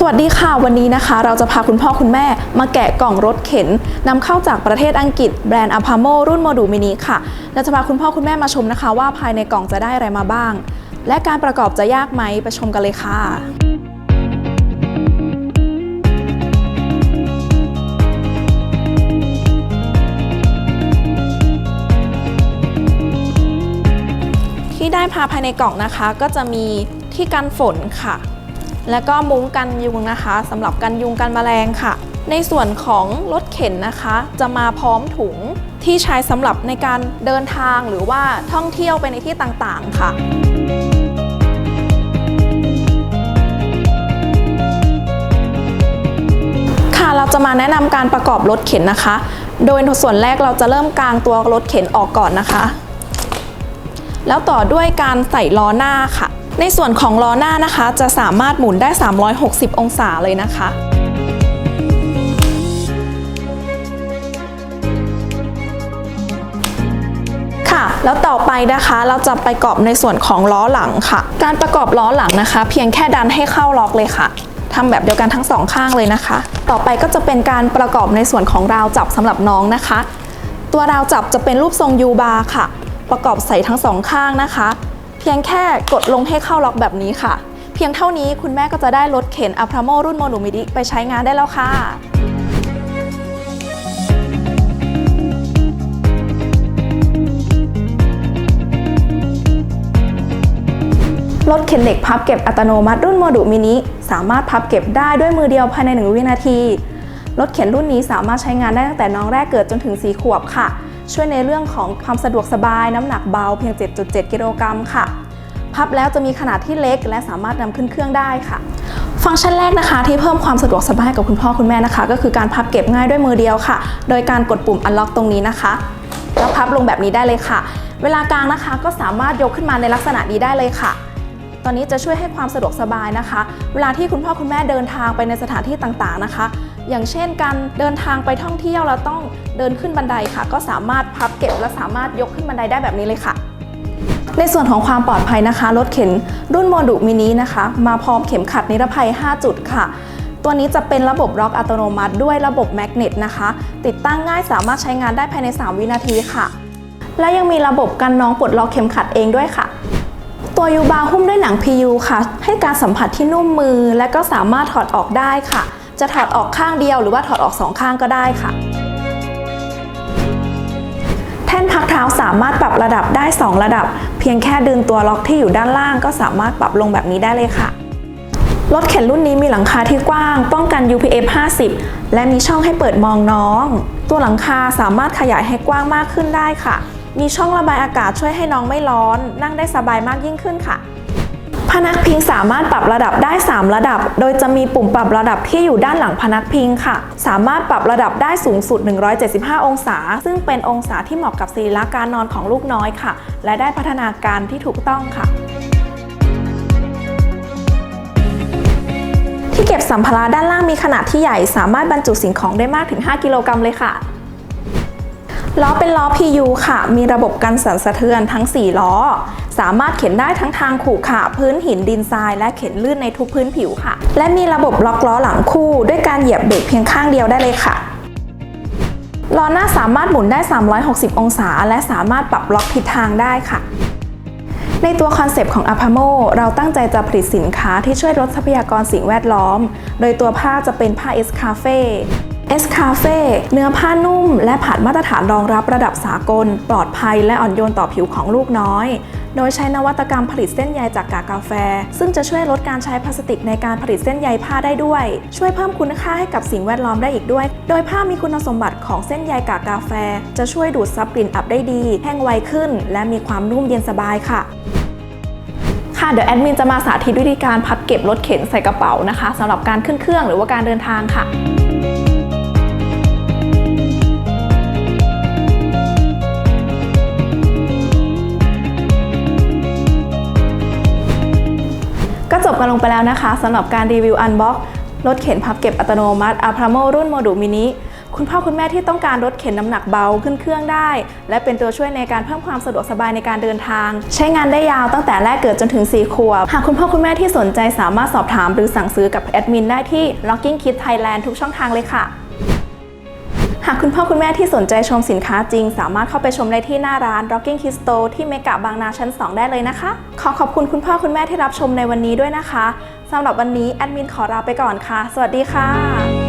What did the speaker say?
สวัสดีค่ะวันนี้นะคะ เราจะพาคุณพ่อคุณแม่มาแกะกล่องรถเข็นนำเข้าจากประเทศอังกฤษแบรนด์อพาโมรุ่นโมดูมินิค่ะเราจะพาคุณพ่อคุณแม่มาชมนะคะว่าภายในกล่องจะได้อะไรมาบ้าง และการประกอบจะยากไหมไปชมกันเลยค่ะที่ได้พาภายในกล่องนะคะ ก็จะมีที่กันฝนค่ะ แล้วก็มุ้งกันยุงนะคะสำหรับกันยุงกันแมลงค่ะ ในส่วนของรถเข็นนะคะ จะมาพร้อมถุงที่ใช้สำหรับในการเดินทางหรือว่าท่องเที่ยวไปในที่ต่างๆค่ะค่ะเราจะมาแนะนำการประกอบรถเข็นนะคะ โดยส่วนแรกเราจะเริ่มกางตัวรถเข็นออกก่อนนะคะ แล้วต่อด้วยการใส่ล้อหน้าค่ะ ในส่วนของล้อหน้านะคะ จะสามารถหมุนได้ 360 องศาเลยนะคะค่ะแล้วต่อไปนะคะเราจะไปประกอบในส่วนของล้อหลังค่ะ การประกอบล้อหลังนะคะ เพียงแค่ดันให้เข้าล็อกเลยค่ะทำแบบเดียวกันทั้งสองข้างเลยนะคะ ต่อไปก็จะเป็นการประกอบในส่วนของราวจับสำหรับน้องนะคะ ตัวราวจับจะเป็นรูปทรงยูบาร์ค่ะ ประกอบใส่ทั้งสองข้างนะคะ พียงแค่กดลงให้เข้าล็อกแบบนี้ค่ะ เพียงเท่านี้คุณแม่ก็จะได้รถเข็นอัพราโมรุ่นโมนูมิดิไปใช้งานได้แล้วค่ะรถเข็นเหล็กพับเก็บอัตโนมัติรุ่นโมดูมินิสามารถพับเก็บได้ด้วยมือเดียวภายใน 1 วินาที รถเข็นรุ่นนี้สามารถใช้งานได้ตั้งแต่น้องแรกเกิดจนถึง 4 ขวบค่ะ ช่วยในเรื่องของความสะดวกสบายน้ำหนักเบาเพียง 7.7 กิโลกรัมค่ะ พับแล้วจะมีขนาดที่เล็ก และสามารถนำขึ้นเครื่องได้ค่ะ ฟังก์ชันแรกนะคะ ที่เพิ่มความสะดวกสบายกับคุณพ่อคุณแม่นะคะ ก็คือการพับเก็บง่ายด้วยมือเดียวค่ะ โดยการกดปุ่ม unlock ตรงนี้นะคะ แล้วพับลงแบบนี้ได้เลยค่ะ เวลากลางนะคะก็สามารถยกขึ้นมาในลักษณะนี้ได้เลยค่ะตอนนี้จะช่วยให้ความสะดวกสบายนะคะ เวลาที่คุณพ่อคุณแม่เดินทางไปในสถานที่ต่างๆนะคะ อย่างเช่นการเดินทางไปท่องเที่ยวแล้วต้องเดินขึ้นบันไดค่ะ ก็สามารถพับเก็บและสามารถยกขึ้นบันไดได้แบบนี้เลยค่ะ ในส่วนของความปลอดภัยนะคะ รถเข็นรุ่นโมดูมินินะคะ มาพร้อมเข็มขัดนิรภัย 5 จุดค่ะตัวนี้จะเป็นระบบล็อกอัตโนมัติด้วยระบบแมกเนตนะคะ ติดตั้งง่ายสามารถใช้งานได้ภายใน 3 วินาทีค่ะ และยังมีระบบกันน้องปลดล็อกเข็มขัดเองด้วยค่ะ ตัวยูบาหุ้มด้วยหนัง PU ค่ะ ให้การสัมผัสที่นุ่มมือและก็สามารถถอดออกได้ค่ะ จะถอดออกข้างเดียวหรือว่าถอดออกสองข้างก็ได้ค่ะ แท่นพักเท้าสามารถปรับระดับได้ 2 ระดับ เพียงแค่ดึงตัวล็อกที่อยู่ด้านล่างก็สามารถปรับลงแบบนี้ได้เลยค่ะรถเข็นรุ่นนี้มีหลังคาที่กว้าง ป้องกัน UPF 50 และมีช่องให้เปิดมองน้อง ตัวหลังคาสามารถขยายให้กว้างมากขึ้นได้ค่ะ มีช่องระบายอากาศช่วยให้น้องไม่ร้อน นั่งได้สบายมากยิ่งขึ้นค่ะ พนักพิงสามารถปรับระดับได้ 3 ระดับ โดยจะมีปุ่มปรับระดับที่อยู่ด้านหลังพนักพิงค่ะ สามารถปรับระดับได้สูงสุด 175 องศา ซึ่งเป็นองศาที่เหมาะกับสรีระการนอนของลูกน้อยค่ะ และได้พัฒนาการที่ถูกต้องค่ะที่เก็บสัมภาระด้านล่างมีขนาดที่ใหญ่ สามารถบรรจุสิ่งของได้มากถึง 5 กิโลกรัมเลยค่ะ ล้อเป็นล้อ PU ค่ะ มีระบบกันสั่นสะเทือนทั้ง 4 ล้อ สามารถเข็นได้ทั้งทางขู่ขาพื้นหินดินทราย และเข็นลื่นในทุกพื้นผิวค่ะ และมีระบบล็อกล้อหลังคู่ ด้วยการเหยียบเบรกเพียงข้างเดียวได้เลยค่ะล้อหน้าสามารถหมุนได้ 360 องศา และสามารถปรับล็อกทิศทางได้ค่ะ ในตัวคอนเซปต์ของ a p a m o เราตั้งใจจะผลิตสินค้าที่ช่วยลดทรัพยากรสิ่งแวดล้อม โดยตัวผ้าจะเป็นผ้า S Cafe S Cafe เนื้อผ้านุ่ม และผ่านมาตรฐานรองรับระดับสากล ปลอดภัยและอ่อนโยนต่อผิวของลูกน้อย โดยใช้นวัตกรรมผลิตเส้นใยจากกากกาแฟ ซึ่งจะช่วยลดการใช้พลาสติกในการผลิตเส้นใยผ้าได้ด้วย ช่วยเพิ่มคุณค่าให้กับสิ่งแวดล้อมได้อีกด้วย โดยผ้ามีคุณสมบัติของเส้นใยกากกาแฟ จะช่วยดูดซับกลิ่นอับได้ดี แห้งไวขึ้น และมีความนุ่มเย็นสบายค่ะค่ะเดี๋ยวแอดมินจะมาสาธิตวิธีการพับเก็บรถเข็นใส่กระเป๋านะคะสำหรับการขึ้นเครื่องหรือว่าการเดินทางค่ะ กันลงไปแล้วนะคะสำหรับการรีวิวอันบ็อกรถเข็นพับเก็บอัตโนมัติ a p r a m o รุ่นโมดูมินิคุณพ่อคุณแม่ที่ต้องการรถเข็นน้ำหนักเบาขึ้นเครื่องได้ และเป็นตัวช่วยในการเพิ่มความสะดวกสบายในการเดินทาง ใช้งานได้ยาวตั้งแต่แรกเกิดจนถึง 4 ขวบ หากคุณพ่อคุณแม่ที่สนใจสามารถสอบถามหรือสั่งซื้อกับแอดมินได้ที่ Locking Kid Thailand ทุกช่องทางเลยค่ะ หากคุณพ่อคุณแม่ที่สนใจชมสินค้าจริง สามารถเข้าไปชมได้ที่หน้าร้าน Rocking Kid Store ที่เมกะบางนาชั้น 2 ได้เลยนะคะ ขอขอบคุณคุณพ่อคุณแม่ที่รับชมในวันนี้ด้วยนะคะสำหรับวันนี้แอดมินขอลาไปก่อนค่ะ สวัสดีค่ะ